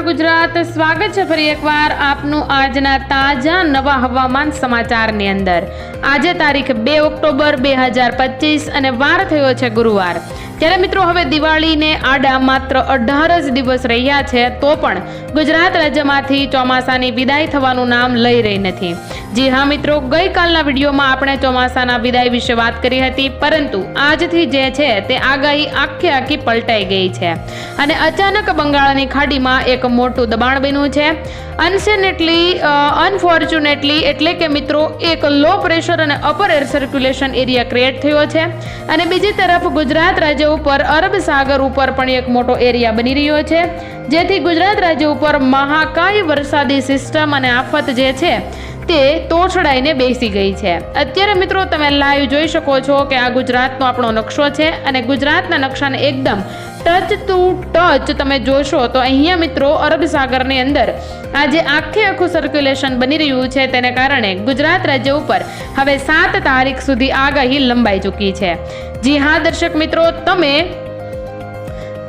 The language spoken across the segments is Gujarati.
ગુજરાત, સ્વાગત છે ફરી એકવાર આપનું આજના તાજા નવા હવામાન સમાચારની અંદર. આજે તારીખ બે ઓક્ટોબર બે હજાર પચીસ અને વાર થયો છે ગુરુવાર. ત્યારે મિત્રો હવે દિવાળીને આડા માત્ર અઢાર જ દિવસ રહ્યા છે, તો પણ ગુજરાત રાજ્યમાંથી ચોમાસાની વિદાય થવાનું નામ લઈ રહી નથી. જી હા મિત્રો, ગઈકાલના વિડીયોમાં આપણે ચોમાસાના વિદાય વિશે વાત કરી હતી, પરંતુ આજથી જે છે તે આગાહી આખી આખી પલટાઈ ગઈ છે. અને અચાનક બંગાળની ખાડીમાં એક મોટું દબાણ બન્યું છે. અનસેનેટલી અનફોર્ચ્યુનેટલી એટલે કે મિત્રો, એક લો પ્રેશર અને upper air circulation area create થયો છે. અને બીજી તરફ ગુજરાત રાજ્ય ઉપર, અરબ સાગર ઉપર પણ એક મોટો એરિયા બની રહ્યો છે, જેથી ગુજરાત રાજ્ય ઉપર મહાકાય વરસાદી સિસ્ટમ અને આફત જે છે તે તોછડાઈને બેસી ગઈ છે. અત્યારે મિત્રો તમે લાઈવ જોઈ શકો છો કે આ ગુજરાતનો આપણો નકશો છે અને ગુજરાતના નકશાને એકદમ ટચ ટુ ટચ તમે જોશો તો અહીંયા મિત્રો અરબ સાગરની અંદર આજે આખે આખું સર્ક્યુલેશન બની રહ્યું છે તેને કારણે ગુજરાત રાજ્ય ઉપર હવે સાત તારીખ સુધી આગાહી લંબાઈ ચૂકી છે. જી હા, દર્શક મિત્રો, તમે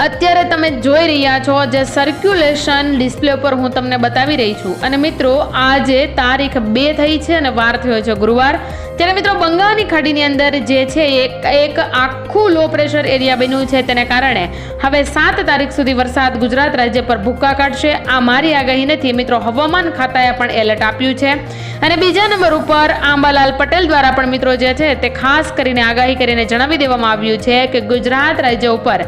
અત્યારે તમે જોઈ રહ્યા છો જે સર્ક્યુલેશન ડિસ્પ્લે ઉપર હું તમને બતાવી રહી છું. અને મિત્રો, આજે તારીખ બે થઈ છે અને વાર થયો છે ગુરુવાર. ત્યારે મિત્રો, બંગાળની ખાડીની અંદર જે છે એક એક આખું લો પ્રેશર એરિયા બન્યું છે. તેને કારણે હવે સાત તારીખ સુધી વરસાદ ગુજરાત રાજ્ય પર ભૂક્કા કાઢશે. આ મારી આગાહી નથી. મિત્રો, હવામાન ખાતાએ પણ એલર્ટ આપ્યું છે. અને બીજા નંબર ઉપર આંબાલાલ પટેલ દ્વારા પણ મિત્રો જે છે તે ખાસ કરીને આગાહી કરીને જણાવી દેવામાં આવ્યું છે કે ગુજરાત રાજ્ય ઉપર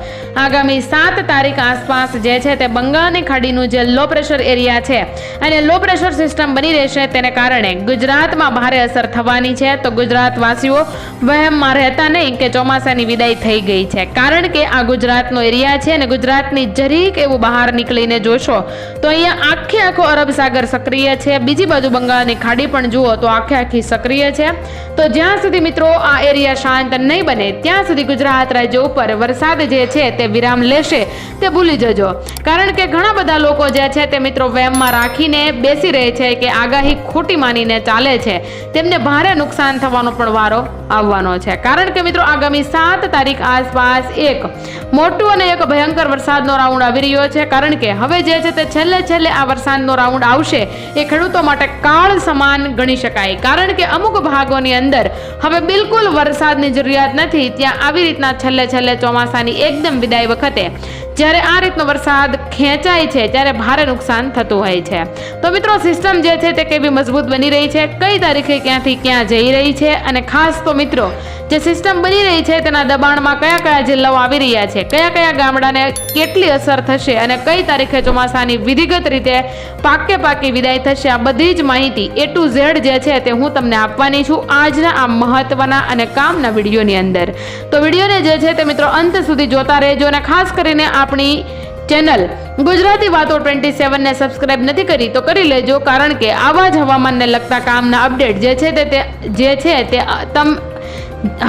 આગામી સાત તારીખ આસપાસ જે છે તે બંગાળની ખાડીનું જે લો પ્રેશર એરિયા છે અને લો પ્રેશર સિસ્ટમ બની રહેશે તેને કારણે ગુજરાતમાં ભારે અસર થવાની છે. તો ગુજરાતવાસીઓ વહેમમાં રહેતા નહીં કે ચોમાસાની વિદાય થઈ ગઈ છે. કારણ કે આ ગુજરાતનો એરિયા છે અને ગુજરાતની જરીક એવું બહાર નીકળીને જોશો તો અહીંયા આખે આખો અરબ સાગર સક્રિય છે. બીજી બાજુ બંગાળની ખાડી પણ જુઓ તો આખે આખી સક્રિય છે. તો જ્યાં સુધી મિત્રો આ એરિયા શાંત નહીં બને, ત્યાં સુધી ગુજરાત રાજ્ય ઉપર વરસાદ જે છે તે વિરામ લેશે, તે ભૂલી જજો. કારણ કે ઘણા બધા લોકો જે છે તે મિત્રો વેમમાં રાખીને બેસી રહે છે કે આગાહી ખોટી માનીને ચાલે છે. તેમને ભારે નુકસાન થવાનો પણ વારો આવવાનો છે. કારણ કે મિત્રો આગામી સાત તારીખ આસપાસ એક મોટું અને એક ભયંકર વરસાદનો રાઉન્ડ આવી રહ્યો છે. કારણ કે હવે જે છે તે છેલ્લે છેલ્લે આ વરસાદનો રાઉન્ડ આવશે એ ખેડૂતો માટે કાળ સમાન ગણી શકાય. કારણ કે અમુક ભાગોની અંદર હવે બિલકુલ વરસાદની જરૂરિયાત નથી. ત્યાં આવી રીતના છેલ્લે છેલ્લે ચોમાસાની એકદમ વિદાય વખતે જ્યારે આ રીતનો વરસાદ ખેંચાય છે, ત્યારે ભારે નુકસાન થતું હોય છે. તો મિત્રો, સિસ્ટમ જે છે તે કેવી મજબૂત બની રહી છે? કઈ તારીખે ક્યાંથી ક્યાં જઈ રહી છે? અને ખાસ તો મિત્રો જે સિસ્ટમ બની રહી છે, તેના દબાણમાં કયા કયા જિલ્લાઓ આવી રહ્યા છે, કયા કયા ગામડાને કેટલી અસર થશે અને કઈ તારીખે ચોમાસાની વિધિગત રીતે પાકે પાકી વિદાય થશે, આ બધી જ માહિતી એ ટુ ઝેડ જે છે, તે હું તમને આપવાની છું આજના આ મહત્વના અને કામના વિડીયોની અંદર. તો વિડીયોને જે છે, તે મિત્રો અંત સુધી જોતા રહેજો અને ખાસ કરીને આપણી ચેનલ ગુજરાતી વાતો ટ્વેન્ટી સેવનને સબસ્ક્રાઇબ નથી કરી, તો કરી લેજો, કારણ કે આવા જ હવામાનને લગતા કામના અપડેટ જે છે તે જે છે, તે તમ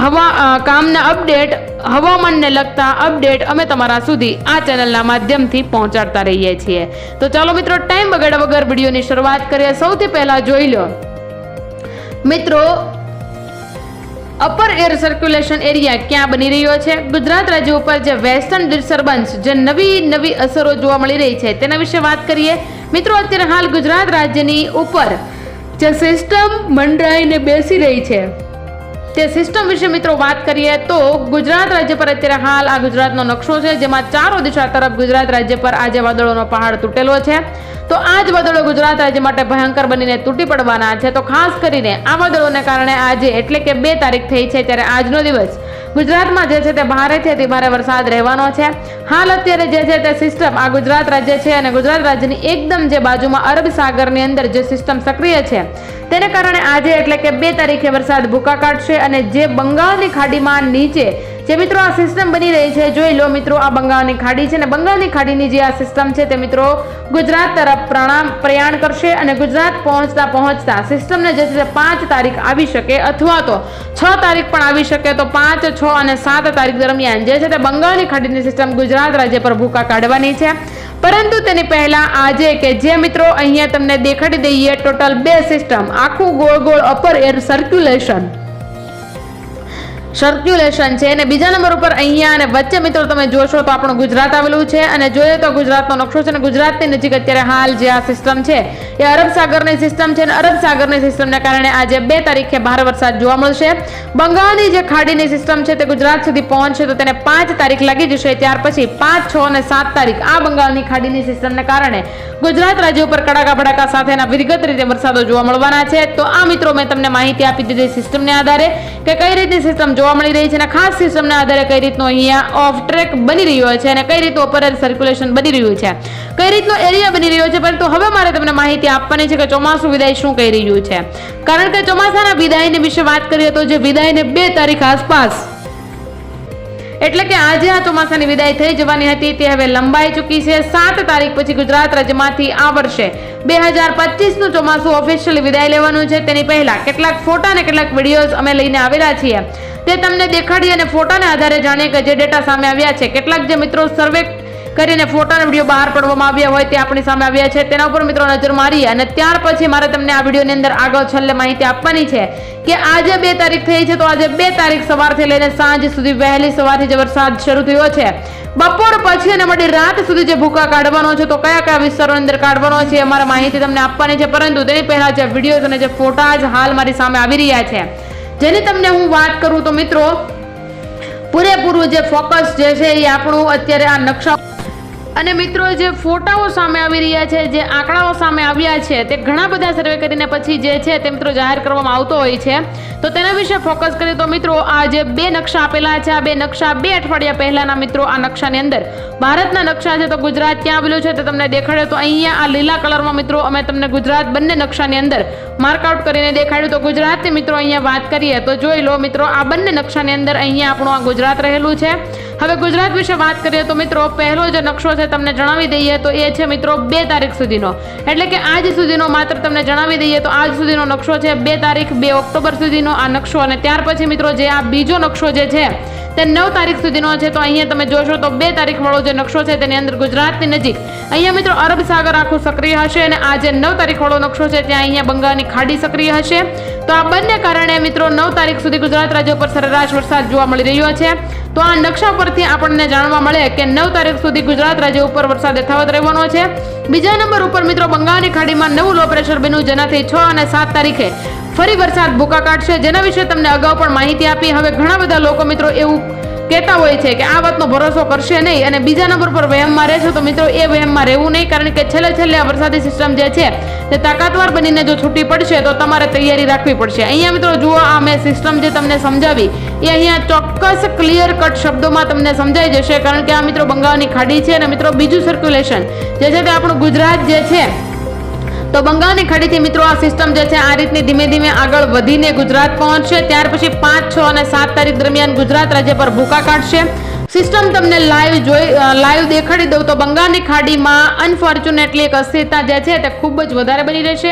હવા કામના અપડેટ, હવામાનને લગતા અપડેટ અમે તમારા સુધી આ ચેનલના માધ્યમથી પહોંચાડતા રહીએ છીએ. તો ચાલો મિત્રો, ટાઈમ બગાડ્યા વગર વિડીયોની શરૂઆત કરીએ. સૌથી પહેલા જોઈ લો. મિત્રો અપર એર સર્ક્યુલેશન એરિયા ક્યાં બની રહ્યો છે? ગુજરાત રાજ્ય ઉપર જે વેસ્ટર્ન ડિસ્ટર્બન્સ જે નવી નવી અસરો જોવા મળી રહી છે, તેના વિશે વાત કરીએ. મિત્રો, અત્યારે હાલ ગુજરાત રાજ્યની ઉપર જે સિસ્ટમ મંડરાઈને બેસી રહી છે. તે સિસ્ટમ વિશે મિત્રો વાત કરીએ તો ગુજરાત રાજ્ય પર અત્યારે હાલ આ ગુજરાતનો નકશો છે, જેમાં ચારો દિશા તરફ ગુજરાત રાજ્ય પર આજે વાદળોનો પહાડ તૂટેલો છે. તો આ જ વાદળો ગુજરાત રાજ્ય માટે ભયંકર બનીને તૂટી પડવાના છે. તો ખાસ કરીને આ વાદળોને કારણે આજે એટલે કે બે તારીખ થઈ છે, ત્યારે આજનો દિવસ ગુજરાતમાં જે છે તે ભારેથી અતિ ભારે વરસાદ રહેવાનો છે. હાલ અત્યારે જે છે તે સિસ્ટમ આ ગુજરાત રાજ્ય છે અને ગુજરાત રાજ્યની એકદમ જે બાજુમાં અરબ સાગરની અંદર જે સિસ્ટમ સક્રિય છે, તેને કારણે આજે એટલે કે બે તારીખે વરસાદ ભૂકા કાઢશે અને જે બંગાળની ખાડીમાં નીચે જે મિત્રો આ સિસ્ટમ બની રહી છે, જોઈ લો મિત્રો, આ બંગાળની ખાડી છે અને બંગાળની ખાડીની જે આ સિસ્ટમ છે તે મિત્રો ગુજરાત તરફ પ્રણામ, પ્રયાણ કરશે અને ગુજરાત પહોંચતા પહોંચતા સિસ્ટમને જે છે પાંચ તારીખ આવી શકે અથવા તો છ તારીખ પણ આવી શકે. તો પાંચ, છ અને સાત તારીખ દરમિયાન જે છે તે બંગાળની ખાડીની સિસ્ટમ ગુજરાત રાજ્ય પર ભૂકા કાઢવાની છે. પરંતુ તેની પહેલા આજે કે જે મિત્રો અહીંયા તમને દેખાડી દઈએ ટોટલ બે સિસ્ટમ આખું ગોળ ગોળ અપર એર સર્ક્યુલેશન સર્ક્યુલેશન છે. અને બીજા નંબર ઉપર અહીંયા અને વચ્ચે મિત્રો તમે જોશો તો આપણું ગુજરાત આવેલું છે. અને જોઈએ તો ગુજરાતનો નકશો છે અને ગુજરાતની નજીક અત્યારે હાલ જે આ સિસ્ટમ છે એ અરબ સાગરની સિસ્ટમ છે. અને અરબ સાગરની સિસ્ટમને કારણે આજે બે તારીખે ભારે વરસાદ જોવા મળશે. બંગાળની જે ખાડીની સિસ્ટમ છે તે ગુજરાત સુધી પહોંચશે તો તેને પાંચ તારીખ લાગી જશે. ત્યાર પછી પાંચ, છ અને સાત તારીખ આ બંગાળની ખાડીની સિસ્ટમને કારણે ગુજરાત રાજ્ય ઉપર કડાકા ભડાકા સાથેના વિધિગત રીતે વરસાદો જોવા મળવાના છે. તો આ મિત્રો મેં તમને માહિતી આપી દીધી સિસ્ટમને આધારે કે કઈ રીતની સિસ્ટમ જોવા મળી રહી છે અને ખાસ સિસ્ટમના આધારે કઈ રીતનો અહીંયા ઓફ ટ્રેક બની રહ્યો છે અને કઈ રીતનું ઓપરેર સર્ક્યુલેશન બની રહ્યું છે? કઈ રીતનો એરિયા બની રહ્યો છે? પરંતુ હવે મારે તમને માહિતી આપવાની છે કે ચોમાસું વિદાય શું કહી રહ્યું છે? કારણ કે ચોમાસાના વિદાયની વિશે વાત કરીએ તો જે વિદાયને બે તારીખ આસપાસ એટલે કે આજે આ ચોમાસાની વિદાય થઈ જવાની હતી. તે હવે લંબાઈ ચૂકી છે. સાત તારીખ પછી ગુજરાત રાજ્યમાંથી આ વર્ષે બે હજાર પચીસનું ચોમાસું ઓફિશિયલી વિદાય લેવાનું છે. તેની પહેલાં કેટલાક ફોટા અને કેટલાક વિડીયોઝ અમે લઈને આવેલા છીએ. તે તમને દેખાડી અને ફોટાને આધારે જાણીએ કે જે ડેટા સામે આવ્યા છે. કેટલાક જે મિત્રો સર્વે કરીને ફોટા વીડિયો બહાર પાડવામાં આવ્યા હોય તે આપણી સામે આવ્યા છે. તેના ઉપર મિત્રો નજર મારી અને ત્યાર પછી મારે તમને આ વિડીયોની અંદર આગળ છેલ્લે માહિતી આપવાની છે કે આજે બે તારીખ થઈ છે તો આજે બે તારીખ સવારથી લઈને સાંજ સુધી વહેલી સવારથી જે વરસાદ શરૂ થયો છે. બપોર પછી અને મોડી રાત સુધી જે ભૂકા કાઢવાનો છે તો કયા કયા વિસ્તારોની અંદર કાઢવાનો છે અમારે માહિતી તમને આપવાની છે. પરંતુ તેની પહેલા જે વિડીયોઝ અને જે ફોટા જ હાલ મારી સામે આવી રહ્યા છે. જેની તમને હું વાત કરું તો મિત્રો, પૂરેપૂરું જે ફોકસ જે છે એ આપણું અત્યારે આ નકશા અને મિત્રો, જે ફોટાઓ સામે આવી રહ્યા છે, જે આંકડાઓ સામે આવ્યા છે, તે ઘણા બધા સર્વે કરીને પછી જે છે તે મિત્રો જાહેર કરવામાં આવતો હોય છે. તો તેના વિશે ફોકસ કરીએ તો મિત્રો, આ જે બે નકશા આપેલા છે, આ બે નકશા બે અઠવાડિયા પહેલાના મિત્રો, આ નકશાની અંદર. ભારતના નકશા છે તો ગુજરાત ક્યાં આવેલું છે તે તમને દેખાડ્યું તો અહીંયા આ લીલા કલરમાં મિત્રો, અમે તમને ગુજરાત બંને નકશાની અંદર માર્કઆઉટ કરીને દેખાડ્યું. તો ગુજરાતની મિત્રો અહીંયા વાત કરીએ તો જોઈ લો મિત્રો, આ બંને નકશાની અંદર અહીંયા આપણું આ ગુજરાત રહેલું છે. હવે ગુજરાત વિશે વાત કરીએ તો મિત્રો, પહેલો જે નકશો છે તમને જણાવી દઈએ તો એ છે મિત્રો બે તારીખ સુધીનો. એટલે કે આજ સુધીનો માત્ર તમને જણાવી દઈએ તો આજ સુધીનો નકશો છે બે તારીખ બે ઓક્ટોબર સુધીનો આ નકશો અને ત્યાર પછી મિત્રો જે આ બીજો નકશો જે છે તે નવ તારીખ સુધીનો છે, તો અહીંયા તમે જોશો તો બે તારીખ વાળો જે નકશો છે તેની અંદર ગુજરાતની નજીક. અહીંયા મિત્રો અરબ સાગર આખું સક્રિય હશે અને આ જે નવ તારીખ વાળો નકશો છે, ત્યાં અહીંયા બંગાળની ખાડી સક્રિય હશે. તો આ બંને કારણે મિત્રો નવ તારીખ સુધી ગુજરાત રાજ્ય પર સરેરાશ વરસાદ જોવા મળી રહ્યો છે. તો આ નકશા પરથી આપણને જાણવા મળે કે નવ તારીખ સુધી ગુજરાત રાજ્ય ઉપર વરસાદ યથાવત રહેવાનો છે. બીજા નંબર ઉપર મિત્રો બંગાળની ખાડીમાં નવું લો પ્રેશર બન્યું, જેનાથી છ અને સાત તારીખે ફરી વરસાદ ભૂકા કાઢશે. જેના વિશે તમને અગાઉ પણ માહિતી આપી. હવે ઘણા બધા લોકો મિત્રો એવું કહેતા હોય છે કે આ વાતનો ભરોસો કરશે નહીં અને બીજા નંબર પર વહેમમાં રહેશો તો મિત્રો એ વહેમમાં રહેવું નહીં કારણ કે છેલ્લે છેલ્લે આ વરસાદી સિસ્ટમ જે છે તે તાકાતવાર બનીને જો છૂટી પડશે તો તમારે તૈયારી રાખવી પડશે. અહીંયા મિત્રો જુઓ આ મેં સિસ્ટમ જે તમને સમજાવી એ અહીંયા ચોક્કસ ક્લિયર કટ શબ્દોમાં તમને સમજાઈ જશે કારણ કે આ મિત્રો બંગાળની ખાડી છે અને મિત્રો બીજું સર્ક્યુલેશન જે છે તે આપણું ગુજરાત જે છે તો બંગાળની ખાડીથી મિત્રો આ સિસ્ટમ જે છે, આ રીતની ધીમે ધીમે આગળ વધીને ગુજરાત પહોંચશે. ત્યાર પછી પાંચ, છ અને સાત તારીખ દરમિયાન ગુજરાત રાજ્ય પર ભૂકા કાઢશે. સિસ્ટમ તમને લાઈવ જોઈ લાઈવ દેખાડી દઉં તો બંગાળની ખાડીમાં અનફોર્ચ્યુનેટલી એક અસ્થિરતા જે છે, તે ખૂબ જ વધારે બની રહેશે.